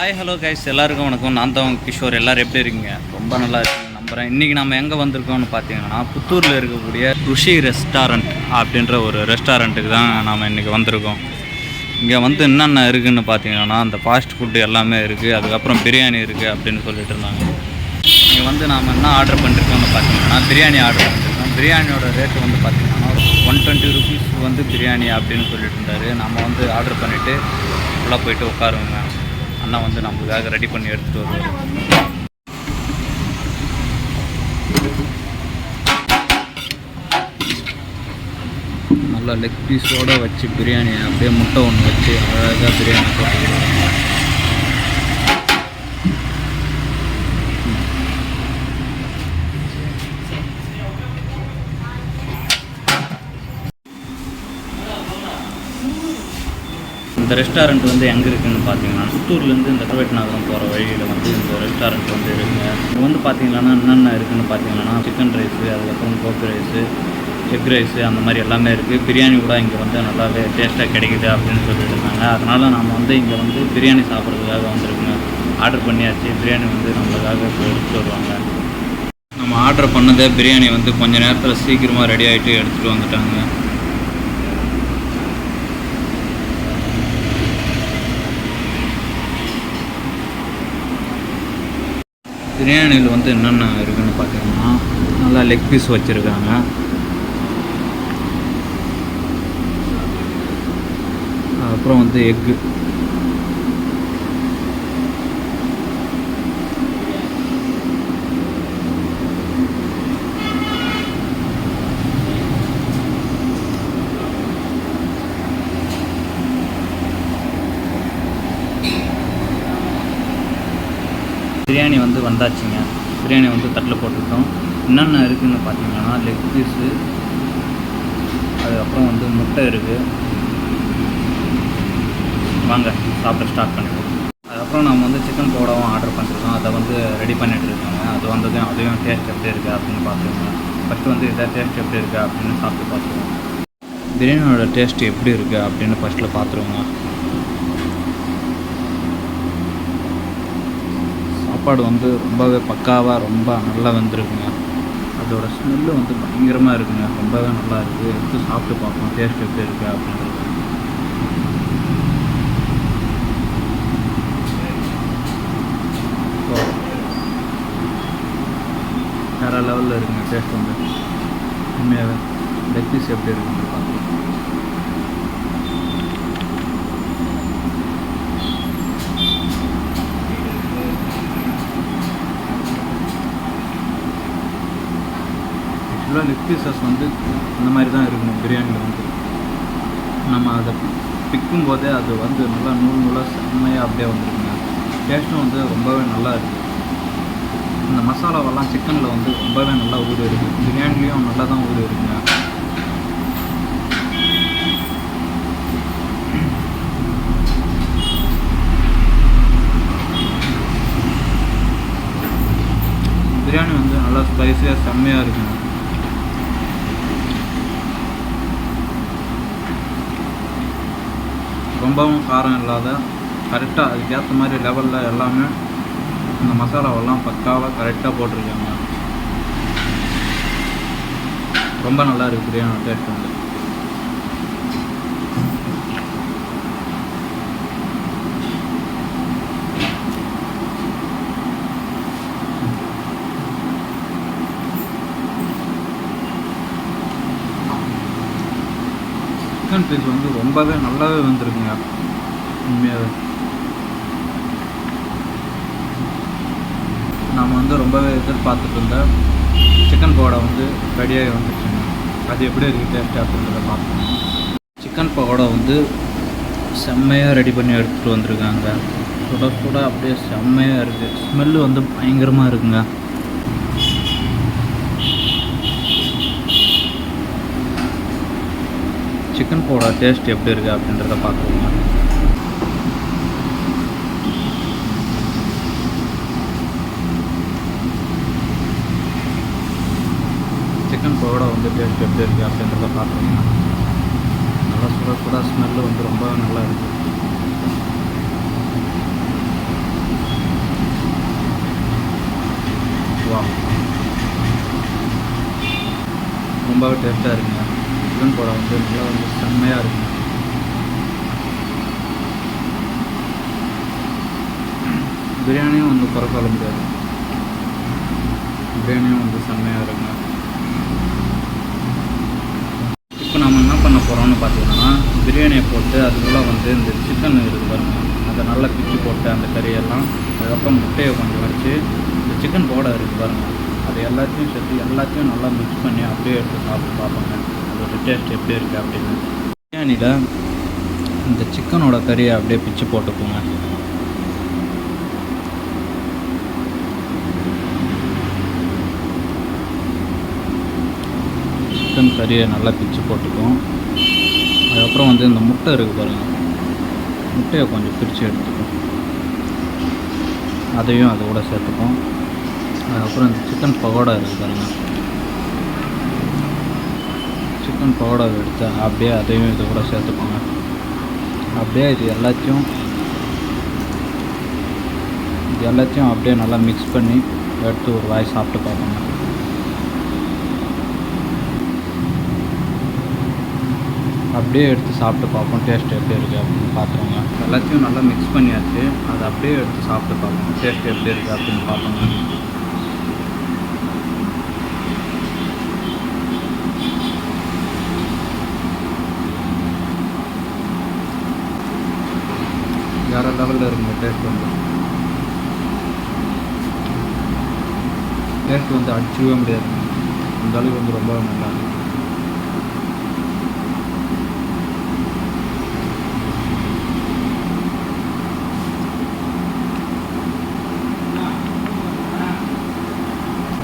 Hi hello guys எல்லாருக்கும் வணக்கம். நான் தான் கிஷோர். எல்லோரும் எப்படி இருக்கீங்க? ரொம்ப நல்லா இருக்கீங்க. நம்புகிறேன் இன்றைக்கி நம்ம எங்கே வந்திருக்கோம்னு பார்த்தீங்கன்னா புத்தூரில் இருக்கக்கூடிய ருஷி ரெஸ்டாரண்ட் அப்படின்ற ஒரு ரெஸ்டாரண்ட்டுக்கு தான் நாம் இன்றைக்கி வந்திருக்கோம். இங்கே வந்து என்னென்ன இருக்குதுன்னு பார்த்தீங்கன்னா அந்த ஃபாஸ்ட் ஃபுட்டு எல்லாமே இருக்குது அதுக்கப்புறம் பிரியாணி இருக்குது அப்படின்னு சொல்லிட்டு இருந்தாங்க. இங்கே வந்து நாம் என்ன ஆர்டர் பண்ணிருக்கோம்னு பார்த்தீங்கன்னா பிரியாணி ஆர்டர் பண்ணிருக்கோம். பிரியாணியோட ரேட்டு வந்து பார்த்தீங்கன்னா ஒன் டுவெண்ட்டி ருபீஸ் வந்து பிரியாணி அப்படின்னு சொல்லிட்டு இருந்தார். நம்ம வந்து ஆர்டர் பண்ணிவிட்டு உள்ளே போயிட்டு உட்காருவோங்க. அண்ணா வந்து நம்மளுக்காக ரெடி பண்ணி எடுத்துகிட்டு வருவார். நல்லா லெக் பீஸோடு வச்சு பிரியாணி அப்படியே முட்டை ஒன்று வச்சு அழகாக பிரியாணி போட்டு இந்த ரெஸ்டாரண்ட் வந்து எங்கே இருக்குதுன்னு பார்த்தீங்கன்னா சித்தூர்லேருந்து இந்த கல்வெட்டு நகரம் போகிற வழியில் வந்து இந்த ரெஸ்டாரண்ட் வந்து இருக்குங்க இங்கே வந்து பார்த்தீங்கன்னா என்னென்ன இருக்குதுன்னு பார்த்தீங்கன்னா சிக்கன் ரைஸு அதுக்கப்புறம் கோபி ரைஸு எக் ரைஸு அந்த மாதிரி எல்லாமே இருக்குது பிரியாணி கூட இங்கே வந்து நல்லாவே டேஸ்ட்டாக கிடைக்குது அப்படின்னு சொல்லிட்டு இருந்தாங்க. அதனால் நம்ம வந்து இங்கே வந்து பிரியாணி சாப்பிட்றதுக்காக வந்திருக்குங்க ஆர்டர் பண்ணியாச்சு. பிரியாணி வந்து நம்மளுக்காக இப்போ எடுத்துகிட்டு வருவாங்க. நம்ம ஆர்டர் பண்ணதே பிரியாணி வந்து கொஞ்ச நேரத்தில் சீக்கிரமாக ரெடி ஆகிட்டு எடுத்துகிட்டு வந்துட்டாங்க. பிரியாணியில் வந்து என்னென்ன இருக்குன்னு பார்த்தீங்கன்னா நல்லா லெக் பீஸ் வச்சுருக்காங்க. அப்புறம் வந்து எக்கு பிரியாணி வந்து வந்தாச்சுங்க. பிரியாணி வந்து தட்டில் போட்டுக்கிட்டோம். என்னென்ன இருக்குதுன்னு பார்த்தீங்கன்னா லெக் பீஸு அதுக்கப்புறம் வந்து முட்டை இருக்குது வாங்க சாப்பிட ஸ்டார்ட் பண்ணிடுவோம் அதுக்கப்புறம் நம்ம வந்து சிக்கன் போடவும் ஆர்டர் பண்ணிருக்கோம். அதை வந்து ரெடி பண்ணிட்டு இருக்காங்க. அது வந்ததும் அதையும் டேஸ்ட் எப்படி இருக்குது அப்படின்னு பார்த்துருக்கோம் ஃபஸ்ட்டு வந்து இதை டேஸ்ட் எப்படி இருக்குது அப்படின்னு சாப்பிட்டு பார்த்துருவோம் பிரியாணியோட டேஸ்ட் எப்படி இருக்குது அப்படின்னு ஃபஸ்ட்டில் பார்த்துருவோங்க. சாப்பாடு வந்து ரொம்பவே பக்காவாக ரொம்ப நல்லா வந்திருக்குங்க. அதோட ஸ்மெல்லு வந்து பயங்கரமாக இருக்குங்க. ரொம்பவே நல்லா இருக்குது எடுத்து சாப்பிட்டு பார்ப்போம். டேஸ்ட் எப்படி இருக்குது அப்படின்றது. ஸோ வேறு லெவலில் இருக்குங்க. டேஸ்ட் வந்து உண்மையாகவே லெக் பீஸ் எப்படி இருக்குன்னு பார்க்கலாம் லெக் பீசஸ் வந்து இந்த மாதிரி தான் இருக்கணும் பிரியாணியில் வந்து. நம்ம அதை பிக்கும் போதே அது வந்து நல்லா நூல் நூலாக செம்மையாக அப்படியே வந்துருக்குங்க. டேஸ்ட்டும் வந்து ரொம்பவே நல்லா இருக்குது இந்த மசாலாவெல்லாம் சிக்கனில் வந்து ரொம்பவே நல்லா ஊறி இருக்குது பிரியாணிலையும் நல்லா தான் ஊறி இருக்குங்க. பிரியாணி வந்து நல்லா ஸ்பைஸியாக செம்மையாக இருக்குங்க. ரொம்பவும் காரம் இல்லாத கரெக்டாக அதுக்கேற்ற மாதிரி லெவலில் எல்லாமே இந்த மசாலாவெல்லாம் பக்காவாக கரெக்டாக போட்டிருக்காங்க. ரொம்ப நல்லா இருக்கு பிரியாணி டேஸ்ட் வந்து. சிக்கன் பீஸ் வந்து ரொம்பவே நல்லாவே வந்துருக்குங்க உண்மையாகவே நாம் வந்து ரொம்பவே எதிர்பார்த்துட்டு இருந்த சிக்கன் பகோடா வந்து ரெடியாகி வந்துருச்சுங்க அது எப்படி இருக்குது டேஸ்ட் அப்படின்றத பார்ப்போம். சிக்கன் பகோடா வந்து செம்மையாக ரெடி பண்ணி எடுத்துகிட்டு வந்திருக்காங்க. சுட சுட அப்படியே செம்மையாக இருக்குது ஸ்மெல்லு வந்து பயங்கரமாக இருக்குங்க. பருப்போட டேஸ்ட் எப்படி இருக்குது அப்படின்றத பார்த்துக்கோங்க சிக்கன் பரோடா வந்து டேஸ்ட் எப்படி இருக்குது அப்படின்றத பார்த்துக்கோங்க நல்லா சுட சுட ஸ்மெல்லு வந்து ரொம்ப நல்லா இருக்குது ரொம்பவே டேஸ்ட்டாக இருக்குங்க. சிக்கன் பக்கோடா வந்து நல்லா வந்து செம்மையாக இருக்கும். பிரியாணியும் வந்து குறை சொல்ல முடியாது. பிரியாணியும் வந்து செம்மையாக இருக்குங்க இப்போ நம்ம என்ன பண்ண போகிறோம்னு பார்த்தீங்கன்னா பிரியாணியை போட்டு அதுக்குள்ளே வந்து இந்த சிக்கன் இருக்குது பாருங்க. அதை நல்லா பிச்சு போட்டு அந்த கறியெல்லாம் அதுக்கப்புறம் முட்டையை கொஞ்சம் வச்சு இந்த சிக்கன் பவுடர் இருக்குது பாருங்க. அது எல்லாத்தையும் சேர்த்து எல்லாத்தையும் நல்லா மிக்ஸ் பண்ணி அப்படியே எடுத்து சாப்பிட்டு பார்ப்பாங்க. அதோட டேஸ்ட் எப்படி இருக்குது அப்படின்னு. பிரியாணியில் இந்த சிக்கனோட கறியை அப்படியே பிச்சு போட்டுக்கோங்க. சிக்கன் கறியை நல்லா பிச்சு போட்டுக்கும் அதுக்கப்புறம் வந்து இந்த முட்டை இருக்குது பாருங்கள் முட்டையை கொஞ்சம் பிரித்து எடுத்துக்கும் அதையும் அதோட கூட சேர்த்துக்கும் அதுக்கப்புறம் இந்த சிக்கன் பகோடா இருக்குது பாருங்கள் சிக்கன் பகோடா எடுத்து அப்படியே அதையும் இது கூட சேர்த்துக்கோங்க. அப்படியே இது எல்லாத்தையும் இது எல்லாத்தையும் அப்படியே நல்லா மிக்ஸ் பண்ணி எடுத்து ஒரு வாய் சாப்பிட்டு பார்ப்போங்க. அப்படியே எடுத்து சாப்பிட்டு பார்ப்போம். டேஸ்ட் எப்படி இருக்குது அப்படின்னு பார்த்துருங்க எல்லாத்தையும் நல்லா மிக்ஸ் பண்ணியாச்சு. அதை அப்படியே எடுத்து சாப்பிட்டு பார்ப்போம். டேஸ்ட் எப்படி இருக்குது அப்படின்னு பார்ப்போங்க வேற லெவலில் இருக்குங்க டேஸ்ட் வந்து. டேஸ்ட் வந்து அடிச்சுக்கவே முடியாது. அந்த அளவுக்கு வந்து ரொம்ப நல்லா இருக்கு.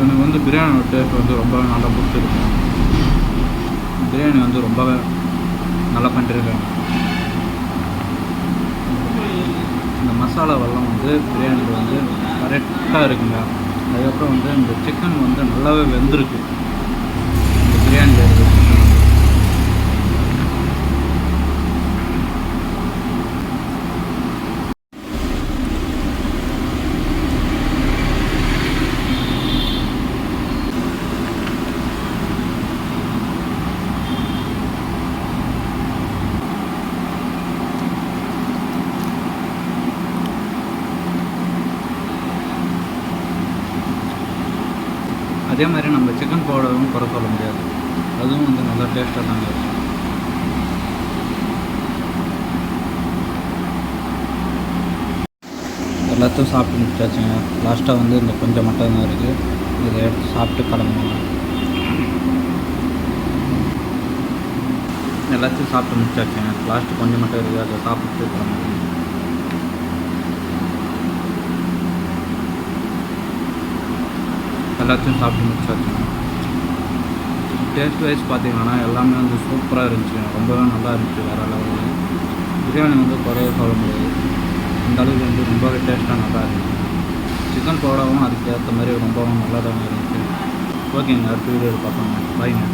எனக்கு வந்து பிரியாணி டேஸ்ட் வந்து ரொம்ப நல்லா பிடிச்சிருக்கு. பிரியாணி வந்து ரொம்பவே நல்லா பண்ணிருக்காங்க. மசாலா மசாலாவெல்லாம் வந்து பிரியாணியில் வந்து கரெக்டாக இருக்குங்க. அதுக்கப்புறம் வந்து இந்த சிக்கன் வந்து நல்லாவே வெந்திருக்கு இந்த பிரியாணியில் இருக்கிற சிக்கன் அதே மாதிரி நம்ம சிக்கன் பவுடரும் குறை சொல்ல முடியாது. அதுவும் வந்து நல்லா டேஸ்ட்டாக தாங்க இருக்கும். எல்லாத்தையும் சாப்பிட்டு முடிச்சாச்சுங்க. லாஸ்ட்டாக வந்து இந்த கொஞ்சம் மட்டும் தான் இருக்குது இதை எடுத்து சாப்பிட்டு கிளம்புவாங்க எல்லாத்தையும் சாப்பிட்டு முடிச்சாச்சுங்க. லாஸ்ட்டு கொஞ்சம் மட்டும் இருக்குது அதை சாப்பிட்டு கிளம்புவாங்க எல்லாத்தையும் சாப்பிட்டு முடிச்சாச்சுங்க டேஸ்ட் வைஸ் பார்த்தீங்கன்னா எல்லாமே வந்து சூப்பராக இருந்துச்சு. ரொம்பவே நல்லா இருந்துச்சு வேறு லெவலில். பிரியாணி வந்து குறைய சொல்ல முடியாது. அந்த அளவுக்கு வந்து ரொம்பவே டேஸ்ட்டாக நல்லா இருந்துச்சு. சிக்கன் பவுடாவும் அதுக்கு ஏற்ற மாதிரி ரொம்பவும் நல்லா தான் இருந்துச்சு ஓகேங்க அடுத்த வீடியோ பார்ப்போங்க பாய்ங்க